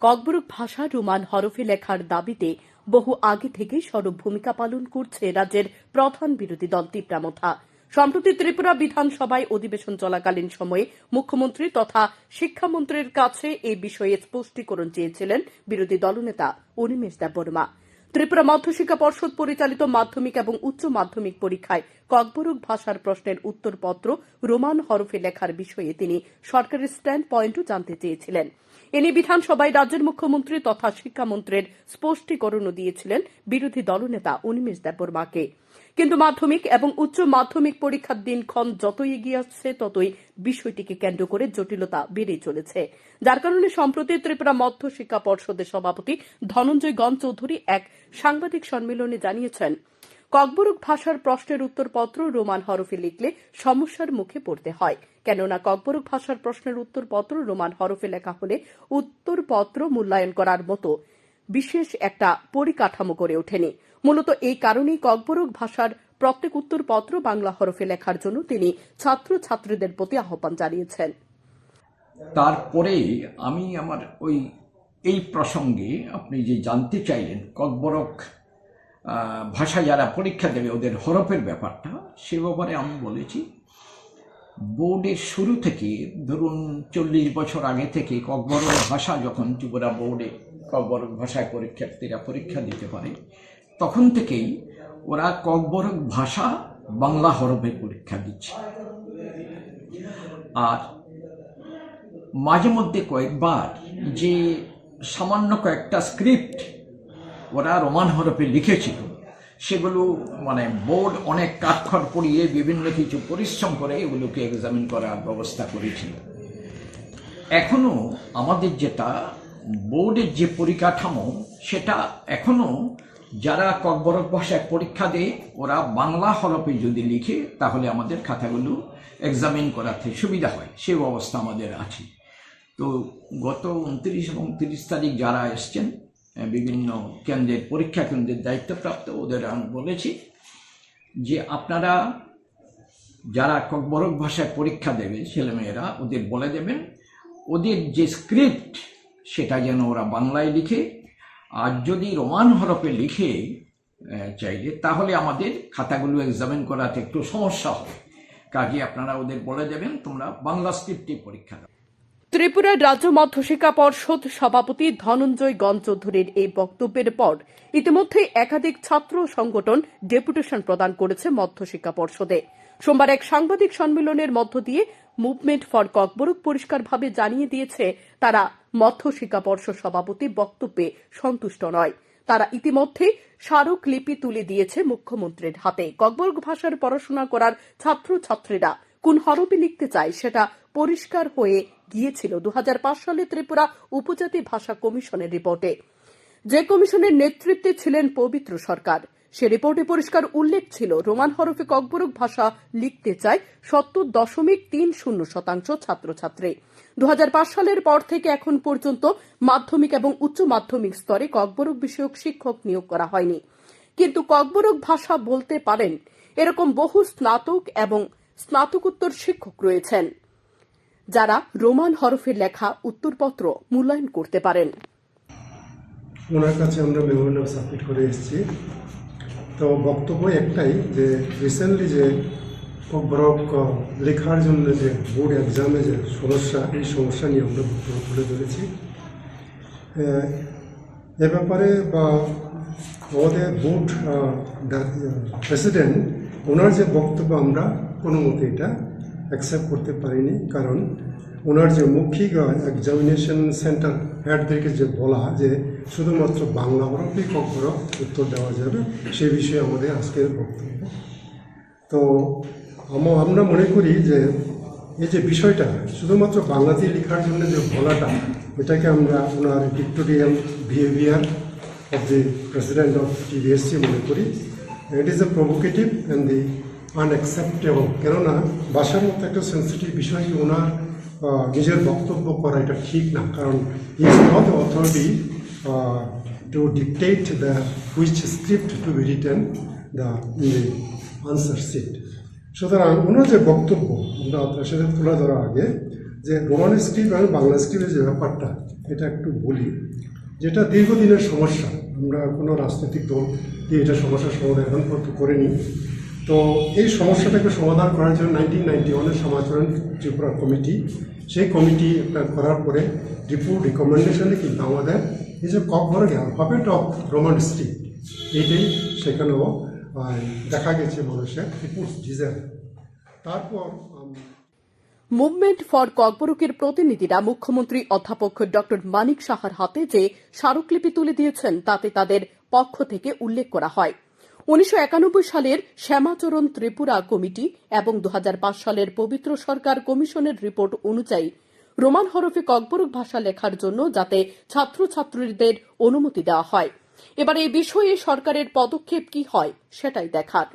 ককবরক ভাষা রোমান হরফে লেখার দাবিতে বহু আগে থেকে সরব ভূমিকা পালন করছে রাজ্যের প্রধান বিরোধী দল তিপ্রামথা। সম্প্রতি ত্রিপুরা বিধানসভায় অধিবেশন চলাকালীন সময়ে মুখ্যমন্ত্রী তথা শিক্ষামন্ত্রীর কাছে এ বিষয়ে স্পষ্টীকরণ চেয়েছিলেন বিরোধী দলনেতা অনিমেষ দেববর্মা। ত্রিপুরা মধ্যশিক্ষা পর্ষদ পরিচালিত মাধ্যমিক এবং উচ্চ মাধ্যমিক পরীক্ষায় ককবরক ভাষার প্রশ্নের উত্তরপত্র রোমান হরফে লেখার বিষয়ে তিনি সরকারের স্ট্যান্ড পয়েন্টও জানতে চেয়েছিলেন। এ নিয়ে বিধানসভায় রাজ্যের মুখ্যমন্ত্রী তথা শিক্ষামন্ত্রীর স্পষ্টীকরণও দিয়েছিলেন বিরোধী দলনেতা অনিমেষ দেববর্মাকে। কিন্তু মাধ্যমিক এবং উচ্চ মাধ্যমিক পরীক্ষার দিনক্ষণ যতই এগিয়ে আসছে, ততই বিষয়টিকে কেন্দ্র করে জটিলতা বেড়েই চলেছে। যার কারণে সম্প্রতি ত্রিপুরা মধ্য শিক্ষা পর্ষদের সভাপতি ধনঞ্জয় গণ চৌধুরী এক সাংবাদিক সম্মেলনে জানিয়েছেন, ককবরক ভাষার প্রশ্নের উত্তরপত্র রোমান হরফে লিখলে সমস্যার মুখে পড়তে হয়। কেননা ককবরক ভাষার প্রশ্নের উত্তরপত্র রোমান হরফে লেখা হলে উত্তরপত্র মূল্যায়ন করার মতো বিশেষ একটা পরিকাঠামো করে ওঠেনি। মূলত এই কারণেই ককবরক ভাষার প্রত্যেক উত্তরপত্র বাংলা হরফে লেখার জন্য তিনি ছাত্র ছাত্রীদের প্রতি আহ্বান জানিয়েছেন। তারপরে আমি আমার ওই, এই প্রসঙ্গে আপনি যে জানতে চাইলেন ককবরক ভাষা যারা পরীক্ষা দেবে ওদের হরফের ব্যাপারটা, সে ব্যাপারে আমি বলেছি, বোর্ডের শুরু থেকে ধরুন চল্লিশ বছর আগে থেকে ককবরক ভাষা যখন ত্রিপুরা বোর্ডে ককবরক ভাষায় পরীক্ষার্থীরা পরীক্ষা দিতে পারে। তখন থেকেই ওরা ককবরক ভাষা বাংলা হরফে পরীক্ষা দিচ্ছে। আর মাঝে মধ্যে কয়েকবার যে সামান্য কয়েকটা স্ক্রিপ্ট ওরা রোমান হরফে লিখেছিল, সেগুলো মানে বোর্ড অনেক কাঠখড় পড়িয়ে বিভিন্ন কিছু পরিশ্রম করে এগুলোকে এক্সামিন করার ব্যবস্থা করেছিল। এখনও আমাদের যেটা বোর্ডের যে পরিকাঠামো, সেটা এখনও যারা ককবরক ভাষায় পরীক্ষা দেয়, ওরা বাংলা হরফে যদি লিখে, তাহলে আমাদের খাতাগুলো এক্সামিন করাতে সুবিধা হয়। সে অবস্থা আমাদের আছে। তো গত উনত্রিশ এবং তিরিশ তারিখ যারা এসছেন বিভিন্ন কেন্দ্রের পরীক্ষা কেন্দ্রের দায়িত্বপ্রাপ্ত, ওদের আমি বলেছি যে আপনারা যারা ককবরক ভাষায় পরীক্ষা দেবে, ছেলেমেয়েরা, ওদের বলে দেবেন। ওদের যে স্ক্রিপ্ট সেটা যেন ওরা বাংলায় লিখে, আর যদি রোমান হরফে লিখে চাইলে, তাহলে আমাদের খাতাগুলো এক্সামিন করাতে একটু সমস্যা হবে। কাজে আপনারা ওদের বলে দেবেন, তোমরা বাংলা স্ক্রিপ্টে পরীক্ষা দাও। ত্রিপুরার রাজ্য মধ্যশিক্ষা পর্ষদ সভাপতি ধনঞ্জয় গণ চৌধুরীর এই বক্তব্যের পর ইতিমধ্যে একাধিক ছাত্র সংগঠন ডেপুটেশন প্রদান করেছে মধ্যশিক্ষা পর্ষদে। সোমবার এক সাংবাদিক সম্মেলনের মধ্য দিয়ে মুভমেন্ট ফর ককবরক পরিষ্কারভাবে জানিয়ে দিয়েছে, তারা মধ্যশিক্ষা পর্ষদ সভাপতি বক্তব্যে সন্তুষ্ট নয়। তারা ইতিমধ্যে স্মারকলিপি তুলে দিয়েছে মুখ্যমন্ত্রীর হাতে। ককবরক ভাষার পড়াশোনা করার ছাত্রছাত্রীরা কোন হরফে লিখতে চায় সেটা পরিষ্কার হয়ে গিয়েছিল দু সালে ত্রিপুরা উপজাতি ভাষা কমিশনের রিপোর্টে। যে কমিশনের নেতৃত্বে ছিলেন পবিত্র সরকার। সে রিপোর্টে পরিষ্কার উল্লেখ ছিল, রোমান হরফে ককবরক ভাষা লিখতে চায় সত্তর দশমিক তিন শূন্য শতাংশ ছাত্রছাত্রী। দু হাজার পাঁচ সালের পর থেকে এখন পর্যন্ত মাধ্যমিক এবং উচ্চ মাধ্যমিক স্তরে ককবরক বিষয়ক শিক্ষক নিয়োগ করা হয়নি। কিন্তু ককবরক ভাষা বলতে পারেন এরকম বহু স্নাতক এবং স্নাতকোত্তর শিক্ষক রয়েছেন, যারা রোমান হরফে লেখা উত্তরপত্র মূল্যায়ন করতে পারেন। ওনার কাছে আমরা মেমোরিয়াল সাবমিট করে এসেছি। তো বক্তব্য একটাই যে রিসেন্টলি যে বরফ লেখার জন্য যে বোর্ড এক্সামে যে সমস্যা, এই সমস্যা নিয়ে আমরা বক্তব্য তুলে ধরেছি। এ ব্যাপারে বা আমাদের বোর্ড প্রেসিডেন্ট ওনার যে বক্তব্য আমরা কোনো মতে এটা অ্যাকসেপ্ট করতে পারিনি। কারণ ওনার যে মৌখিক এক্সামিনেশন সেন্টার হেডদেরকে যে বলা যে শুধুমাত্র বাংলা হরফেই কখনো উত্তর দেওয়া যাবে, সে বিষয়ে আমাদের আজকের বক্তব্য। তো আম- আমরা মনে করি যে এই যে বিষয়টা, শুধুমাত্র বাংলাতে লেখার জন্য যে বলাটা, এটাকে আমরা ওনার dictatorial behaviour of the president of TVSC মনে করি। It is a provocative and the unacceptable কেননা, ভাষার মতো একটা সেন্সিটিভ বিষয় ওনার নিজের বক্তব্য করা এটা ঠিক না। কারণ is not authority to dictate the which script to be written the answer sheet সুতরাং ওনার যে বক্তব্য, আমরা আপনার সাথে তুলে ধরার আগে, যে রোমান স্ক্রিপ্ট এবং বাংলা স্ক্রিপ্টের যে ব্যাপারটা, এটা একটু বলি। যেটা দীর্ঘদিনের সমস্যা, আমরা কোনো রাজনৈতিক দল দিয়ে এটা সমস্যার সমাধান এখন পর্যন্ত করিনি। তো এই সমস্যাটাকে সমাধান করার জন্য নাইনটিন নাইনটি ওয়ানের সমাচরণ ত্রিপুরা কমিটি, সেই কমিটি করার পরে রিপোর্ট রিকমেন্ডেশনে কিন্তু আমাদের এই যে ককবর হবেট অফ রোমান স্ট্রিট এইটাই সেখানেও দেখা গেছে মানুষের রিপোর্ট ডিজাইন তারপর মুভমেন্ট ফর ককবরকের প্রতিনিধিরা মুখ্যমন্ত্রী অধ্যাপক ডক্টর মানিক সাহার হাতে যে স্মারকলিপি তুলে দিয়েছেন, তাতে তাদের পক্ষ থেকে উল্লেখ করা হয়। উনিশশো একানব্বই সালের শ্যামাচরণ ত্রিপুরা কমিটি এবং দু হাজার পাঁচ সালের পবিত্র সরকার কমিশনের রিপোর্ট অনুযায়ী রোমান হরফে ককবরক ভাষা লেখার জন্য যাতে ছাত্রছাত্রীদের অনুমতি দেওয়া হয়। এবার এই বিষয়ে সরকারের পদক্ষেপ কি হয় সেটাই দেখার।